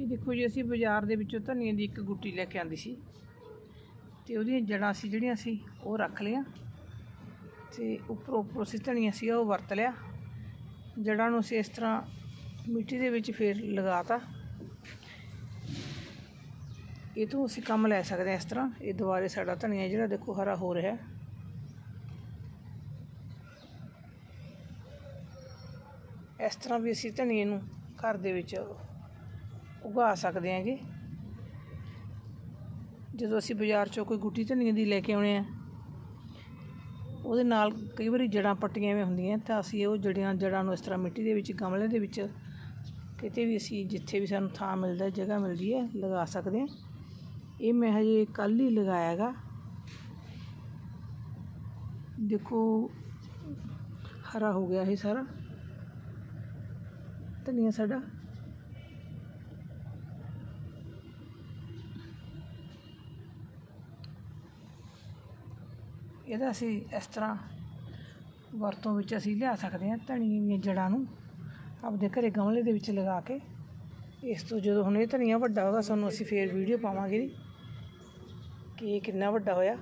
ਇਹ ਦੇਖੋ ਜੀ, ਅਸੀਂ ਬਾਜ਼ਾਰ ਦੇ ਵਿੱਚੋਂ ਧਨੀਏ ਦੀ ਇੱਕ ਗੁੱਟੀ ਲੈ ਕੇ ਆਂਦੀ ਸੀ। ਤੇ ਉਹਦੀਆਂ ਜੜਾਂ ਸੀ ਜਿਹੜੀਆਂ ਸੀ ਉਹ ਰੱਖ ਲਈਆਂ। ਤੇ ਉੱਪਰ ਉੱਪਰ ਅਸੀਂ ਧਨੀਆ ਸੀਗਾ, ਉਹ ਵਰਤ ਲਿਆ। ਜੜਾਂ ਨੂੰ ਅਸੀਂ ਇਸ ਤਰ੍ਹਾਂ ਮਿੱਟੀ ਦੇ ਵਿੱਚ ਫੇਰ ਲਗਾਤਾ। ਇਹ ਤੋਂ ਅਸੀਂ ਕੰਮ ਲੈ ਸਕਦੇ ਹਾਂ ਇਸ ਤਰ੍ਹਾਂ। ਇਹ ਦੁਬਾਰੇ ਸਾਡਾ ਧਨੀਆ ਜਿਹੜਾ ਦੇਖੋ ਹਰਾ ਹੋ ਰਿਹਾ। ਇਸ ਤਰ੍ਹਾਂ ਵੀ ਅਸੀਂ ਧਨੀਏ ਨੂੰ ਘਰ ਦੇ ਵਿੱਚ ਉਗਾ ਸਕਦੇ ਹਾਂਗੇ। ਜਦੋਂ ਅਸੀਂ ਬਾਜ਼ਾਰ ਚੋਂ ਕੋਈ ਗੁੱਟੀ ਧਨੀਏ ਦੀ ਲੈ ਕੇ ਆਉਣੇ ਆ, ਉਹਦੇ ਨਾਲ ਕਈ ਵਾਰੀ ਜੜਾਂ ਪੱਟੀਆਂ ਵੀ ਹੁੰਦੀਆਂ, ਤਾਂ ਅਸੀਂ ਉਹ ਜੜੀਆਂ, ਜੜਾਂ ਨੂੰ ਇਸ ਤਰ੍ਹਾਂ ਮਿੱਟੀ ਦੇ ਵਿੱਚ, ਗਮਲੇ ਦੇ ਵਿੱਚ ਕਿਤੇ ਵੀ ਅਸੀਂ ਜਿੱਥੇ ਵੀ ਸਾਨੂੰ ਥਾਂ ਮਿਲਦਾ, ਜਗ੍ਹਾ ਮਿਲਦੀ ਹੈ, ਲਗਾ ਸਕਦੇ ਹਾਂ। ਇਹ ਮੈਂ ਹਜੇ ਕੱਲ੍ਹ ਹੀ ਲਗਾਇਆ ਗਾ। ਦੇਖੋ, ਹਰਾ ਹੋ ਗਿਆ ਇਹ ਸਾਰਾ। ਧਨੀਆ ਸਾਡਾ। ਇਹਦਾ ਅਸੀਂ ਇਸ ਤਰ੍ਹਾਂ ਵਰਤੋਂ ਵਿੱਚ ਅਸੀਂ ਲਿਆ ਸਕਦੇ ਹਾਂ ਧਨੀਏ ਦੀਆਂ ਜੜਾਂ ਨੂੰ ਆਪਦੇ ਘਰੇ ਗਮਲੇ ਦੇ ਵਿੱਚ ਲਗਾ ਕੇ। ਇਸ ਤੋਂ ਜਦੋਂ ਹੁਣ ਇਹ ਧਨੀਆ ਵੱਡਾ ਹੋਗਾ, ਸਾਨੂੰ ਅਸੀਂ ਫੇਰ ਵੀਡੀਓ ਪਾਵਾਂਗੇ ਜੀ, ਕਿ ਇਹ ਕਿੰਨਾ ਵੱਡਾ ਹੋਇਆ।